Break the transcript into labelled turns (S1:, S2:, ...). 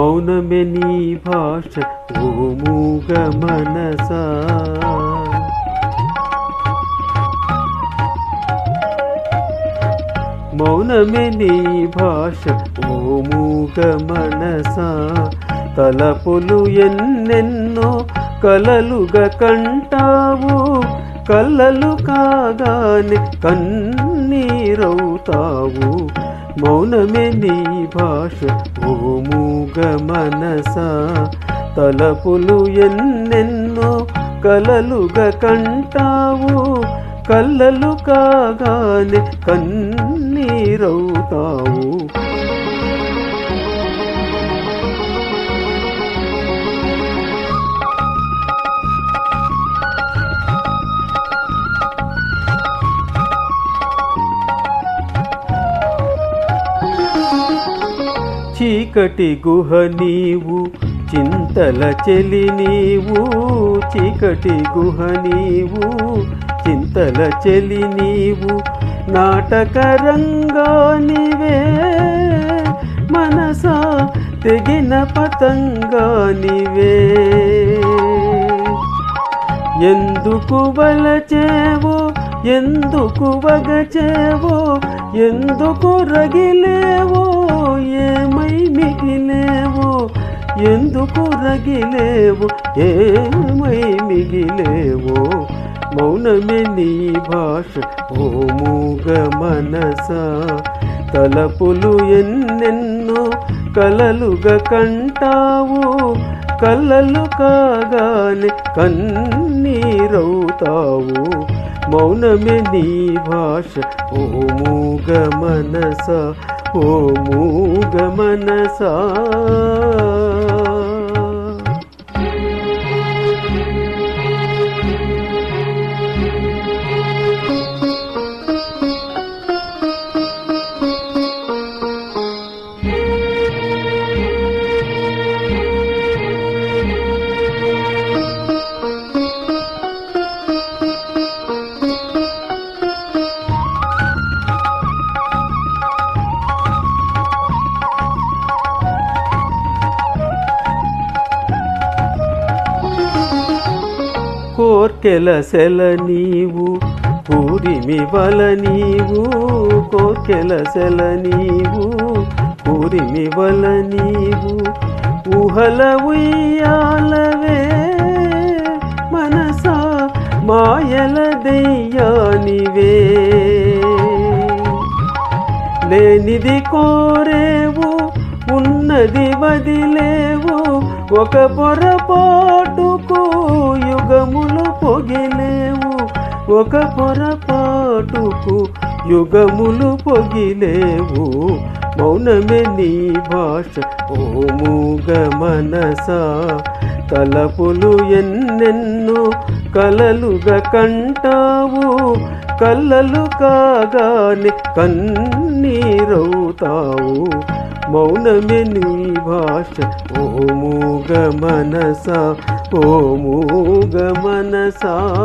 S1: మౌనమే నీ భాష ఓ మూగ మనసా మౌనమే నీ భాష ఓ మూగ మనసా తలపులు ఎన్నెన్నో కలలుగా కంటావు కలలు కాగానే కన్నీరవుతావు మౌనమే నీ భాష ఓ మూగ మనసా. తలపులు ఎన్నెన్నో కలలుగా కంటావు. కళ్ళలు కాగానే కన్నీరవుతావు. చీకటి గుహ నీవు చింతల చెలి నీవు చీకటి గుహ నీవు చింతల చెలి నీవు నాటకరంగా రంగానివే మనసా తెగిన పతంగానివే ఎందుకు వలచేవో ఎందుకు వగచేవో? ఎందుకు రగిలేవో? ఏమై మిగిలేవో? ఎందుకు రగిలేవో? ఏమై మిగిలేవో? మౌనమే నీ భాష ఓ మూగ మనసా. తలపులు ఎన్నెన్నో కలలుగా కంటావు. కలలు కాగానే కన్నీరవుతావు. मौन मे निभाष ओ मूगमनसा मन स కోర్కెల సెల నీవు పూరిమి వల నీవు కోర్కెల సెల నీవు పూరిమి వల నీవు. ఊహల ఉయ్యాలవే మనసా మాయల దెయ్యానివే. లేనిది కోరేవు ఉన్నది వదిలేవు ఒక పొరపాటుకు ఒక పొరపాటుకు యుగములు పొగిలేవు. మౌనమే నీ భాష ఓ మూగ మనసా. తలపులు ఎన్నెన్నో కలలుగా కంటావు. కళ్ళలు కాగానే కన్నీరవుతావు. మౌనమే నీ భాష ఓ మూగ మనస ఓ మూగ మనసా.